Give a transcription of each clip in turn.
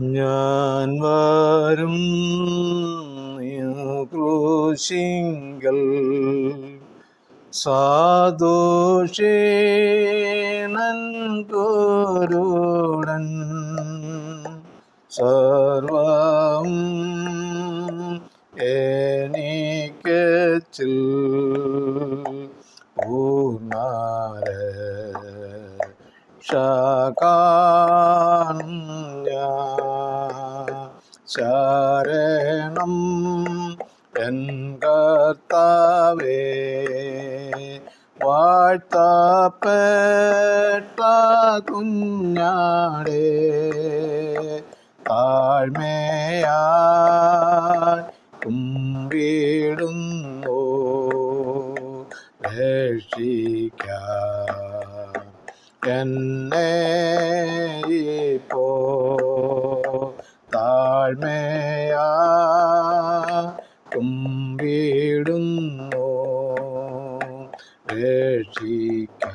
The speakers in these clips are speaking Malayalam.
ഞാൻ വരും ക്രൂശിങ്കൽ. സാദോഷേണൻ ഗോരുടൻ സർവം പൂർണാര ഷകാൻ ശരണം എൻ കർത്താവേ വാഴ്ത്തപ്പെട്ട കുഞ്ഞാടേ താഴ്മയായി എന്നെ ഇപ്പോ താഴ്മയാ കുമ്പിടുന്നു. രക്ഷിക്കാം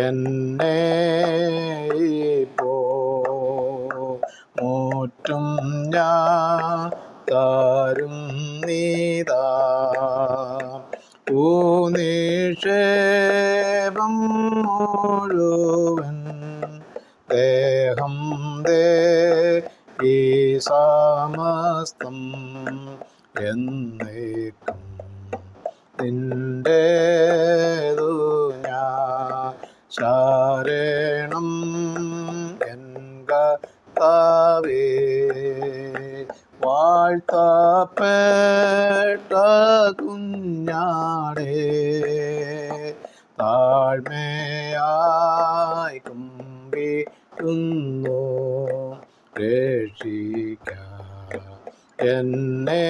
എന്നെ ഊനിഷേപം മുഴുവൻ ദേഹം ദേ ഈ സമസ്തം എന്നേക്കും. നിന്റേതു ഞാൻ ശരണം എൻ കർത്താവേ. വാഴ്ത്തപ്പെട്ട താഴ്മയായി കുമ്പിക്കുന്നു രക്ഷിക്ക എന്നെ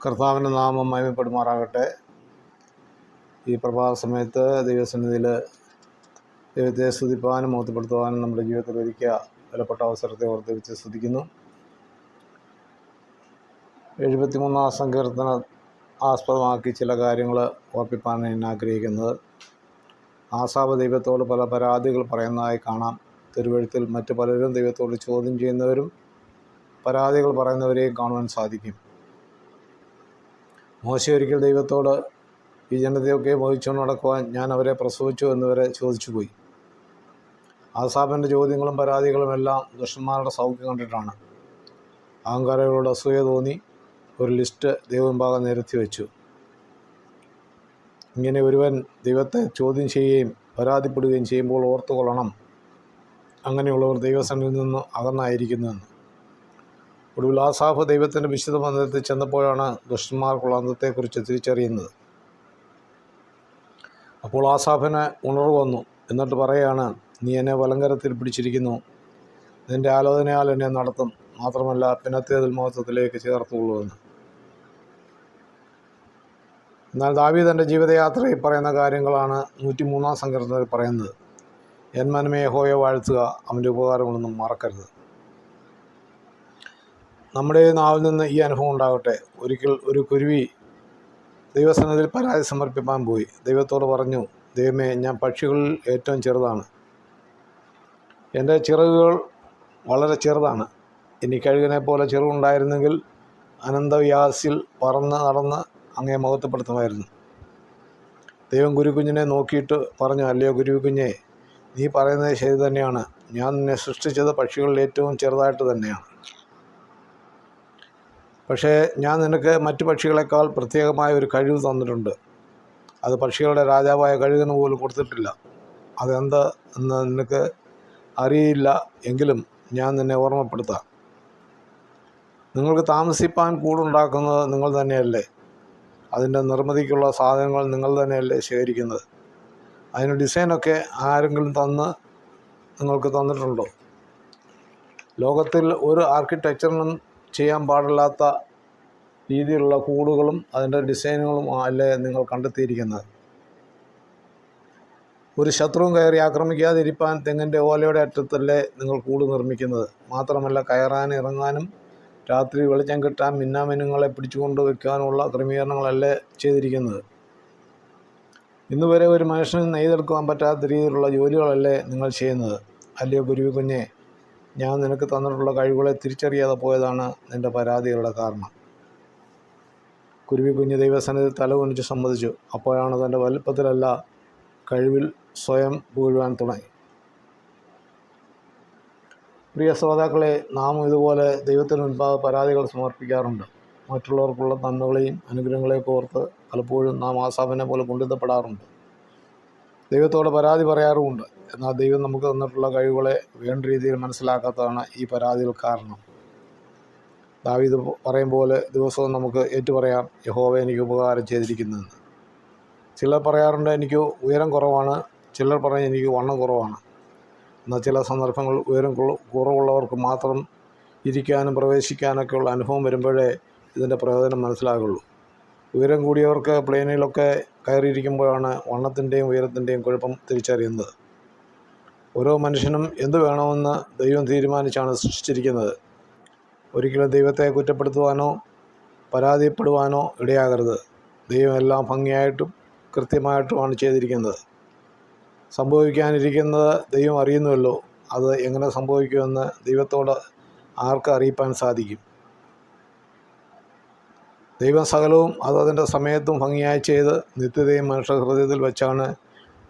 കർത്താവിന്റെ നാമം മയമപ്പെടുമാറാകട്ടെ ഈ പ്രഭാത സമയത്ത് ദൈവസന്നിധിയിൽ ദൈവത്തെ സ്തുതിപ്പാനും മോത്തപ്പെടുത്തുവാനും നമ്മുടെ ജീവിതത്തിൽ ഒരുക്കിയ വിലപ്പെട്ട അവസരത്തെ ഓർത്തിരിച്ച് സ്തുതിക്കുന്നു. എഴുപത്തിമൂന്നാം സങ്കീർത്തന ആസ്പദമാക്കി ചില കാര്യങ്ങൾ ഓർപ്പിപ്പാൻ ഞാൻ ആഗ്രഹിക്കുന്നത്. ആസാവ് ദൈവത്തോട് പല പരാതികൾ പറയുന്നതായി കാണാം. തിരുവഴുത്തിൽ മറ്റു പലരും ദൈവത്തോട് ചോദ്യം ചെയ്യുന്നവരും പരാതികൾ പറയുന്നവരെയും കാണുവാൻ സാധിക്കും. മോശ ഒരിക്കൽ ദൈവത്തോട് ഈ ജനതയൊക്കെ മോഹിച്ചുകൊണ്ട് നടക്കുവാൻ ഞാൻ അവരെ പ്രസവിച്ചു എന്നിവരെ ചോദിച്ചു പോയി ആസാബിന്റെ ചോദ്യങ്ങളും പരാതികളും എല്ലാം ദുഷ്ടന്മാരുടെ സൗഖ്യം കണ്ടിട്ടാണ്. അഹങ്കാരികളോട് അസൂയ തോന്നി. ഒരു ലിസ്റ്റ് ദൈവമുമ്പാകെ നിരത്തി വെച്ചു. ഇങ്ങനെ ഒരുവൻ ദൈവത്തെ ചോദ്യം ചെയ്യുകയും പരാതിപ്പെടുകയും ചെയ്യുമ്പോൾ ഓർത്തുകൊള്ളണം. അങ്ങനെയുള്ളവർ ദൈവസന്നിധിയിൽ നിന്ന് അകന്നായിരിക്കുന്നുവെന്ന് ഒടുവിൽ ആസാഫ് ദൈവത്തിന്റെ വിശുദ്ധ മന്ദിരത്തിൽ ചെന്നപ്പോഴാണ് ദുഷ്ടന്മാർക്കുള്ള അന്തത്തെക്കുറിച്ച് തിരിച്ചറിയുന്നത്. അപ്പോൾ ആസാഫിന് ഉണർവ് വന്നു. എന്നിട്ട് പറയുകയാണ് നീ എന്നെ വലങ്കരത്തിൽ പിടിച്ചിരിക്കുന്നു. നിന്റെ ആലോചനയാൽ എന്നെ നടത്തും. മാത്രമല്ല പിന്നത്തേതിൽ മഹത്വത്തിലേക്ക് ചേർത്തുകൊള്ളുമെന്ന് എന്നാൽ ദാവി തന്റെ ജീവിതയാത്രയിൽ പറയുന്ന കാര്യങ്ങളാണ് നൂറ്റി മൂന്നാം സങ്കീർത്തനത്തിൽ പറയുന്നത്. എൻ മനമേ ഹോയെ വാഴ്ത്തുക അവന്റെ ഉപകാരങ്ങളൊന്നും മറക്കരുത്. നമ്മുടെ നാവിൽ നിന്ന് ഈ അനുഭവം ഉണ്ടാകട്ടെ. ഒരിക്കൽ ഒരു കുരുവി ദൈവസന്നതിൽ പരാതി സമർപ്പിക്കാൻ പോയി. ദൈവത്തോട് പറഞ്ഞു ദൈവമേ ഞാൻ പക്ഷികളിൽ ഏറ്റവും ചെറുതാണ്. എന്റെ ചിറകുകൾ വളരെ ചെറുതാണ്. ഇനി കഴുകനെ പോലെ ചെറുണ്ടായിരുന്നെങ്കിൽ അനന്തവ്യാസിൽ പറന്ന് നടന്ന് അങ്ങേ മഹത്വപ്പെടുത്തുമായിരുന്നു. ദൈവം ഗുരുകുഞ്ഞിനെ നോക്കിയിട്ട് പറഞ്ഞു അല്ലയോ ഗുരുകുഞ്ഞെ നീ പറയുന്നത് ശരി തന്നെയാണ്. ഞാൻ നിന്നെ സൃഷ്ടിച്ചത് പക്ഷികളിൽ ഏറ്റവും ചെറുതായിട്ട് തന്നെയാണ്. പക്ഷേ ഞാൻ നിനക്ക് മറ്റു പക്ഷികളെക്കാൾ പ്രത്യേകമായ ഒരു കഴിവ് തന്നിട്ടുണ്ട്. അത് പക്ഷികളുടെ രാജാവായ കഴുകന് പോലും കൊടുത്തിട്ടില്ല. അതെന്ത് എന്ന് നിനക്ക് അറിയില്ല എങ്കിലും ഞാൻ നിന്നെ ഓർമ്മപ്പെടുത്താം. നിങ്ങൾക്ക് താമസിപ്പാൻ കൂടുണ്ടാക്കുന്നത് നിങ്ങൾ തന്നെയല്ലേ. അതിന്റെ നിർമ്മിതിക്കുള്ള സാധനങ്ങൾ നിങ്ങൾ തന്നെയല്ലേ ശേഖരിക്കുന്നത്. അതിന് ഡിസൈനൊക്കെ ആരെങ്കിലും തന്ന് നിങ്ങൾക്ക് തന്നിട്ടുണ്ടോ? ലോകത്തിൽ ഒരു ആർക്കിടെക്ചറിനും ചെയ്യാൻ പാടില്ലാത്ത രീതിയിലുള്ള കൂടുകളും അതിന്റെ ഡിസൈനുകളും അല്ലേ നിങ്ങൾ കണ്ടെത്തിയിരിക്കുന്നത്? ഒരു ശത്രുവും കയറി ആക്രമിക്കാതിരിക്കാൻ തെങ്ങിന്റെ ഓലയുടെ അറ്റത്തല്ലേ നിങ്ങൾ കൂട് നിർമ്മിക്കുന്നത്. മാത്രമല്ല കയറാനും ഇറങ്ങാനും രാത്രി വെളിച്ചം കിട്ടാൻ മിന്നാമിനുങ്ങളെ പിടിച്ചുകൊണ്ട് വെക്കാനുള്ള ക്രമീകരണങ്ങളല്ലേ ചെയ്തിരിക്കുന്നത്. ഇന്ന് വരെ ഒരു മനുഷ്യന് നെയ്തെടുക്കുവാൻ പറ്റാത്ത രീതിയിലുള്ള ജോലികളല്ലേ നിങ്ങൾ ചെയ്യുന്നത്. അല്ലയോ ഗുരുവി കുഞ്ഞെ ഞാൻ നിനക്ക് തന്നിട്ടുള്ള കഴിവുകളെ തിരിച്ചറിയാതെ പോയതാണ് നിന്റെ പരാതികളുടെ കാരണം. കുരുവി കുഞ്ഞ് ദൈവസന്നിധി തലകുനിച്ച് സമ്മതിച്ചു. അപ്പോഴാണ് തന്റെ വലുപ്പത്തിലല്ല കഴിവിൽ സ്വയം പൂഴുവാൻ തുടങ്ങി. പ്രിയ ശ്രോതാക്കളെ നാം ഇതുപോലെ ദൈവത്തിന് മുൻപാകെ പരാതികൾ സമർപ്പിക്കാറുണ്ട്. മറ്റുള്ളവർക്കുള്ള നന്മകളെയും അനുഗ്രഹങ്ങളെയൊക്കെ ഓർത്ത് പലപ്പോഴും നാം ആസാഫിനെ പോലെ കുണ്ടിതപ്പെടാറുണ്ട് ദൈവത്തോട് പരാതി പറയാറുമുണ്ട്. എന്നാൽ ദൈവം നമുക്ക് തന്നിട്ടുള്ള കഴിവുകളെ വേണ്ട രീതിയിൽ മനസ്സിലാക്കാത്തതാണ് ഈ പരാതികൾ കാരണം. ദാവീദ് പറയും പോലെ ദിവസവും നമുക്ക് ഏറ്റുപറയാം യഹോവ എനിക്ക് ഉപകാരം ചെയ്തിരിക്കുന്നതെന്ന് ചിലർ പറയാറുണ്ട് എനിക്ക് ഉയരം കുറവാണ്. ചിലർ പറയും എനിക്ക് വണ്ണം കുറവാണ്. എന്നാൽ ചില സന്ദർഭങ്ങൾ ഉയരം കുറവുള്ളവർക്ക് മാത്രം ഇരിക്കാനും പ്രവേശിക്കാനൊക്കെയുള്ള അനുഭവം വരുമ്പോഴേ ഇതിന്റെ പ്രയോജനം മനസ്സിലാകുള്ളൂ. ഉയരം കൂടിയവർക്ക് പ്ലെയിനിലൊക്കെ കയറിയിരിക്കുമ്പോഴാണ് വണ്ണത്തിന്റെയും ഉയരത്തിന്റെയും കുഴപ്പം തിരിച്ചറിയുന്നത്. ഓരോ മനുഷ്യനും എന്ത് വേണമെന്ന് ദൈവം തീരുമാനിച്ചാണ് സൃഷ്ടിച്ചിരിക്കുന്നത്. ഒരിക്കലും ദൈവത്തെ കുറ്റപ്പെടുത്തുവാനോ പരാതിപ്പെടുവാനോ ഇടയാകരുത്. ദൈവം എല്ലാം ഭംഗിയായിട്ടും കൃത്യമായിട്ടുമാണ് ചെയ്തിരിക്കുന്നത്. സംഭവിക്കാനിരിക്കുന്നത് ദൈവം അറിയുന്നുവല്ലോ. അത് എങ്ങനെ സംഭവിക്കുമെന്ന് ദൈവത്തോട് ആർക്ക് അറിയിപ്പാൻ സാധിക്കും. ദൈവം സകലവും അത് അതിന്റെ സമയത്തും ഭംഗിയായി ചെയ്ത് നിത്യതയും മനുഷ്യ ഹൃദയത്തിൽ വെച്ചാണ്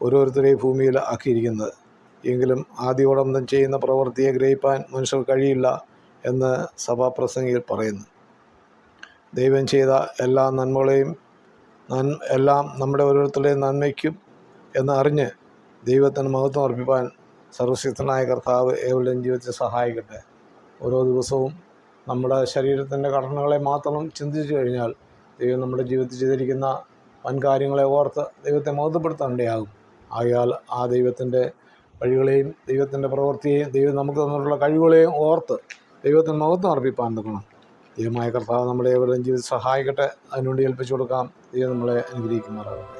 ഓരോരുത്തരെയും ഭൂമിയിൽ ആക്കിയിരിക്കുന്നത്. എങ്കിലും ആദ്യോടന്തം ചെയ്യുന്ന പ്രവൃത്തിയെ ഗ്രഹിപ്പാൻ മനുഷ്യർ കഴിയില്ല എന്ന് സഭാപ്രസംഗിയിൽ പറയുന്നു. ദൈവം ചെയ്ത എല്ലാ നന്മകളെയും എല്ലാം നമ്മുടെ ഓരോരുത്തരുടെയും നന്മയ്ക്കും എന്ന് അറിഞ്ഞ് ദൈവത്തിന് മഹത്വം അർപ്പിപ്പാൻ സർവശക്തനായ കർത്താവ് ഏവരുടെയും ജീവിതത്തെ സഹായിക്കട്ടെ. ഓരോ ദിവസവും നമ്മുടെ ശരീരത്തിന്റെ ഘടനകളെ മാത്രം ചിന്തിച്ചു കഴിഞ്ഞാൽ ദൈവം നമ്മുടെ ജീവിതത്തിൽ ചെയ്തിരിക്കുന്ന വൻ കാര്യങ്ങളെ ഓർത്ത് ദൈവത്തെ മഹത്വപ്പെടുത്താനിടയാകും ആകയാൽ ആ ദൈവത്തിന്റെ വഴികളെയും ദൈവത്തിന്റെ പ്രവൃത്തിയെയും ദൈവം നമുക്ക് തന്നിട്ടുള്ള കഴിവുകളെയും ഓർത്ത് ദൈവത്തിന് മഹത്വം അർപ്പിപ്പാൻ നിൽക്കണം. ദൈവമായ കർത്താവ് നമ്മുടെ ഏവരുടെയും ജീവിതം സഹായിക്കട്ടെ. അതിനുവേണ്ടി ഏൽപ്പിച്ചു കൊടുക്കാം. ദൈവം നമ്മളെ അനുഗ്രഹിക്കുമാറാകട്ടെ.